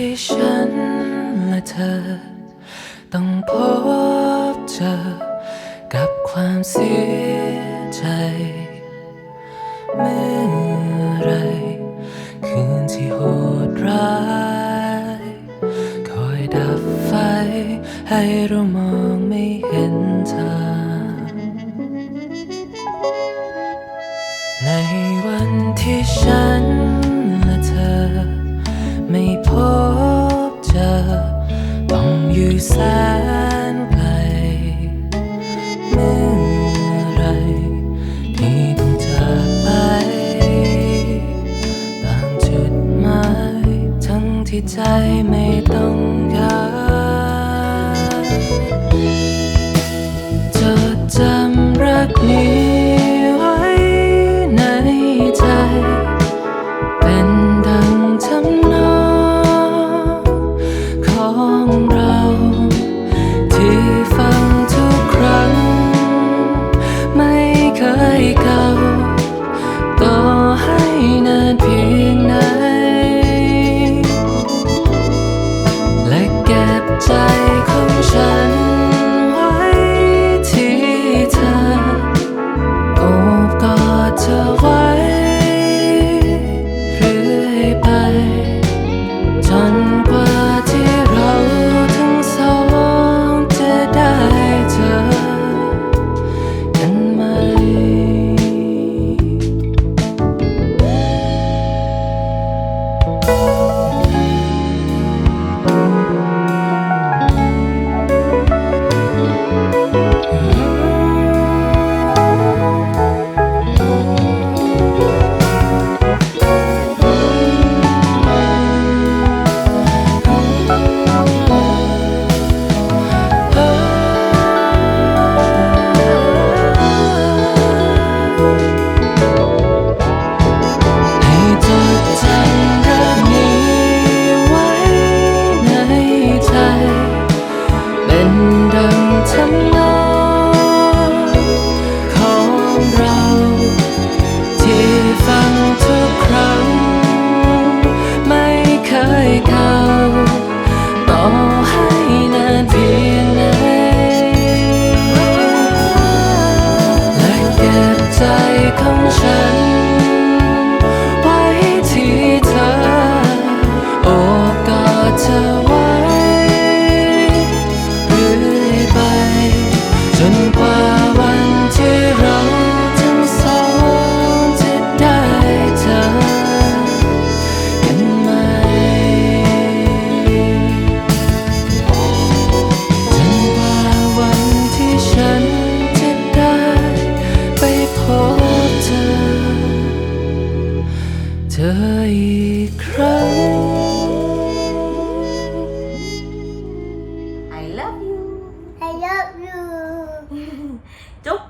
ที่ฉันและเธอ ต้องพบเจอ กับความเสียใจ เมื่อไร คืนที่โหดร้าย คอยดับไฟให้รู้มอง แสนไกลเมื่อไรที่ต้องจากไป ต่างจุดหมายทั้งที่ใจไม่ต้องการ better. cry. I love you. I love you.